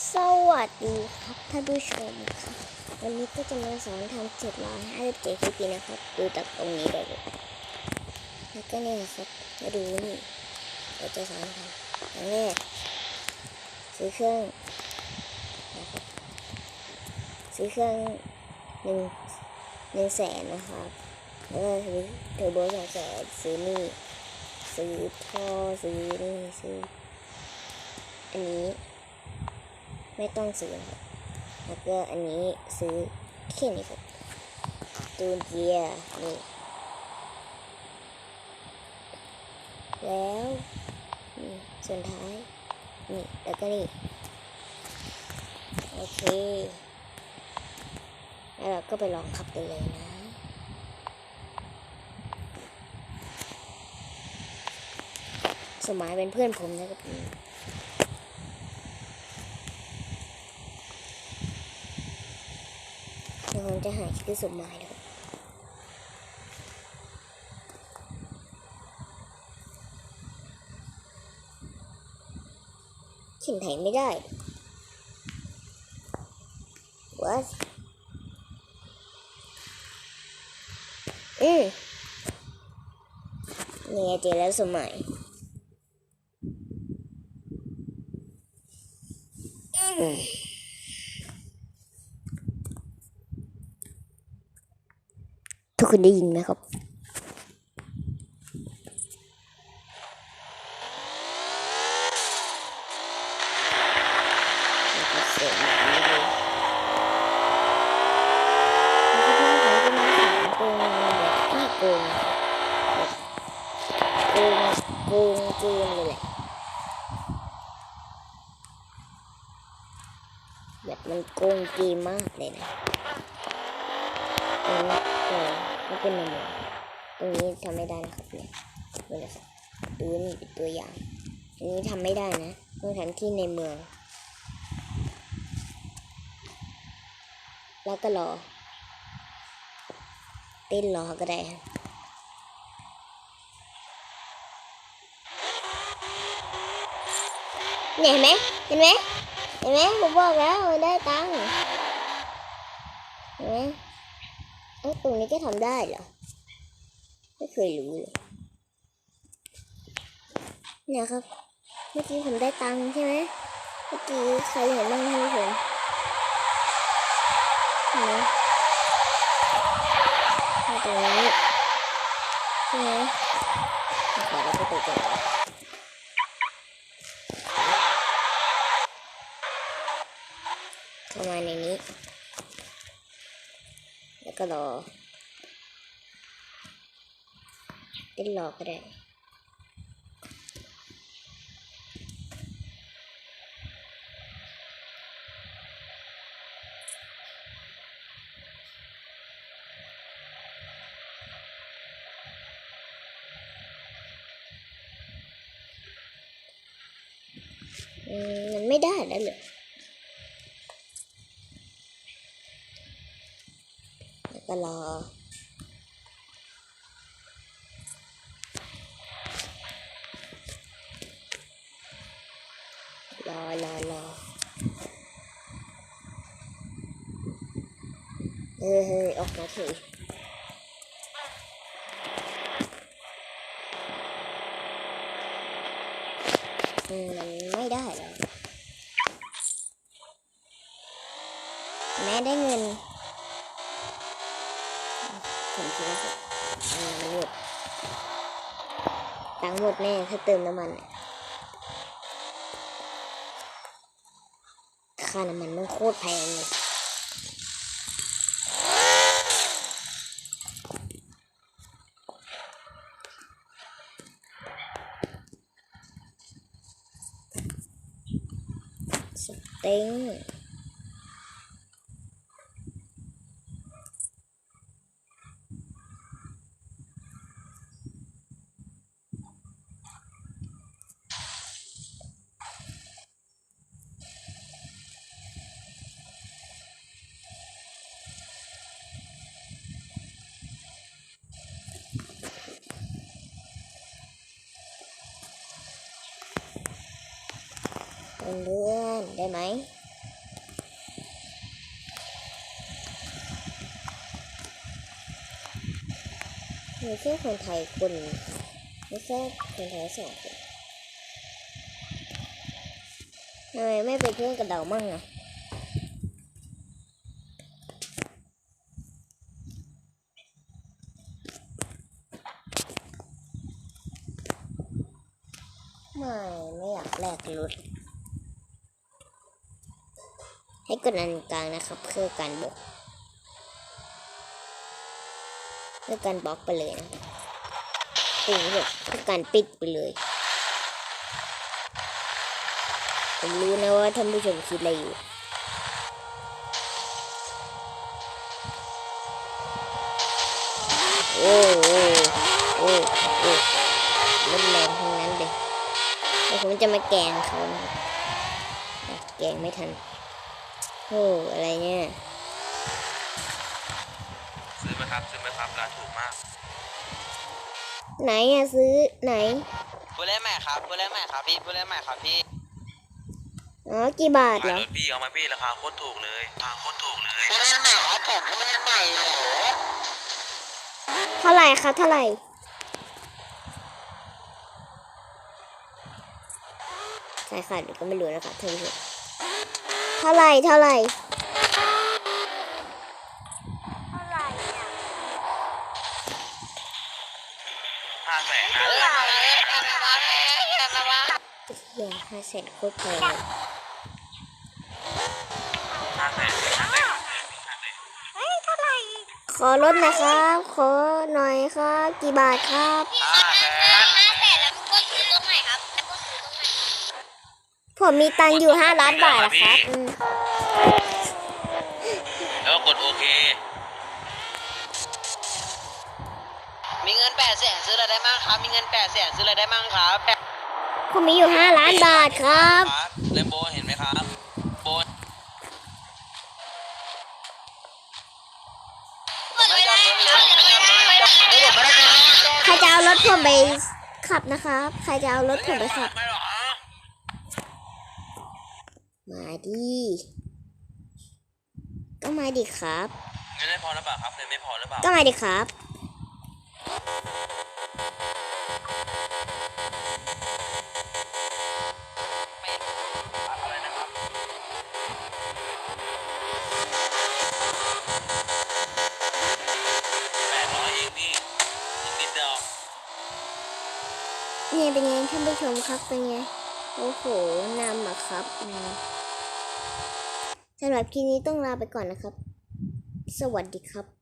สวัสดีครับท่านผู้ชมครับวันนี้ก็จะมาสอนทำเจ็ดร้อยห้าสิบเจ็ดคลิปนี้นะครับ ดูจากตรงนี้ได้เลยแล้วก็นี่นะครับมาดูนี่เราจะสอนทำอย่างแรกซื้อเครื่องนะครับซื้อเครื่องหนึ่งหนึ่งแสนนะครับแล้วก็ซื้อเทอร์โบสองแสนซื้อนี่ซื้อท่อซื้อนี่ซื้ออันนี้ ไม่ต้องซื้อครับ แล้วก็อันนี้ซื้อแค่นี้ครับตูนเกียนี่ แล้วนี่ส่วนท้าย นี่ แล้วก็นี่ โอเค แล้วเราก็ไปลองขับกันเลยนะสมัยเป็นเพื่อนผมนะครับ เดี๋ยวผมจะหาชื่อสมหมายนะครับเขียนไทยไม่ได้ What อืมเนี่ไงเจอแล้วสมหมายอืม ทุก คนได้ยินไหมครับแล้วก็เสียงก็มาผมก็มาถามโกงแบบที่โกงแบบโกงโกงเกมเลยแหละแบบมันโกงเกมมากเลยนะ ก็เป็นในเมืองตรงนี้ทำไม่ได้นะครับเนี่ยดูนะครับดูนี่เป็นตัวอย่าง อันนี้ทำไม่ได้นะต้องทำที่ในเมือง แล้วก็รอเต้นรอก็ได้เนี่ยเห็นไหมเห็นไหมเห็นไหมผมบอกแล้วได้ตังค์เห็นไหม ตรงนี้ก็ทำได้เหรอ ไม่เคยรู้เลยเนี่ยครับ เมื่อกี้ผมได้ตังค์ใช่ไหมเมื่อกี้ใครเห็นบ้างท่านผู้ชมนไหมมาตรงนี้ใช่ไหมขอเราไปตกกันนะเข้ามาในนี้ แล้วก็รอเต้นรอก็ได้มันไม่ได้แล้วเลย เฮ้ยออกมาเถอะอืมมันไม่ได้แล้วแม้ได้เงิน ผมคิดว่าจะอืมมันหมดตังหมดแน่ถ้าเติมน้ำมันค่าน้ำมันมันโคตรแพงเลยเต็ง เพื่อนได้ไหมไม่ใช่คนไทยคนไม่ใช่คนไทยสองคนทำไมไม่ไปเพื่อนกับเรามั่งอะไม่ ไม่อยากแลกรถ กดอันกลางนะครับ เพื่อการบล็อกเพื่อการบล็อกไปเลยนะปิดแบบเพื่อการปิดไปเลย ผมรู้นะว่าท่านผู้ชมคิดอะไรอยู่โอ้โอ้โอ้โอ้รถแรงทั้งนั้นเลยเดี๋ยวผมจะมาแกงเขานะแกงไม่ทัน โอ้อะไรเนี่ยซื้อไหมครับซื้อไหมครับร้านถูกมาก ไหนอะซื้อไหนผู้เล่นใหม่ครับผู้เล่นใหม่ครับพี่ผู้เล่นใหม่ครับพี่อ๋อกี่บาทเหขารยอรถพี่เอามาพี่ราคาโคตรถูกเลยราคาโคตรถูกเลยผู้เล่นใหม่ครับผมผู้เล่นใหม่โอ้โหเท่าไหร่คะเท่าไหร่ใช่ค่ะเดี๋ยวก็ไม่รู้นะคะท่านผู้ชมเท่าไหร่เท่าไหร่ห้าแสนเออมาเลยมาเลยมาเลยมาเลยเฮียห้าแสนโคตรแพงเลยห้าแสนห้าแสนขอลดนะครับ ขอหน่อยครับ กี่บาทครับ ผมมีตังค์อยู่ห้าล้านบาทนะครับอืมแล้วก็กดโอเค มีเงินแปดแสนซื้ออะไรได้มั่งครับ มีเงินแปดแสนซื้ออะไรได้มั่งครับผมมีอยู่ห้าล้านบาทครับ ครับเลมโบเห็นไหมครับโบนเปิดไม่ได้ครับเปิดไม่ได้เดี๋ยวไม่ได้ใครจะเอารถผมไปขับนะครับ ใครจะเอารถผมไปขับ ไม่หรอ มาดิ ก็มาดิครับเงินไม่พอหรือเปล่าครับเงินไม่พอหรือเปล่า ก็มาดิครับอะไรนะครับแปดร้อยเองพี่อีกนิดเดียวเนี่ยเป็นไงท่านผู้ชมครับเป็นไง โอ้โหนำอะครับอืม สำหรับคลิปนี้ต้องลาไปก่อนนะครับ สวัสดีครับ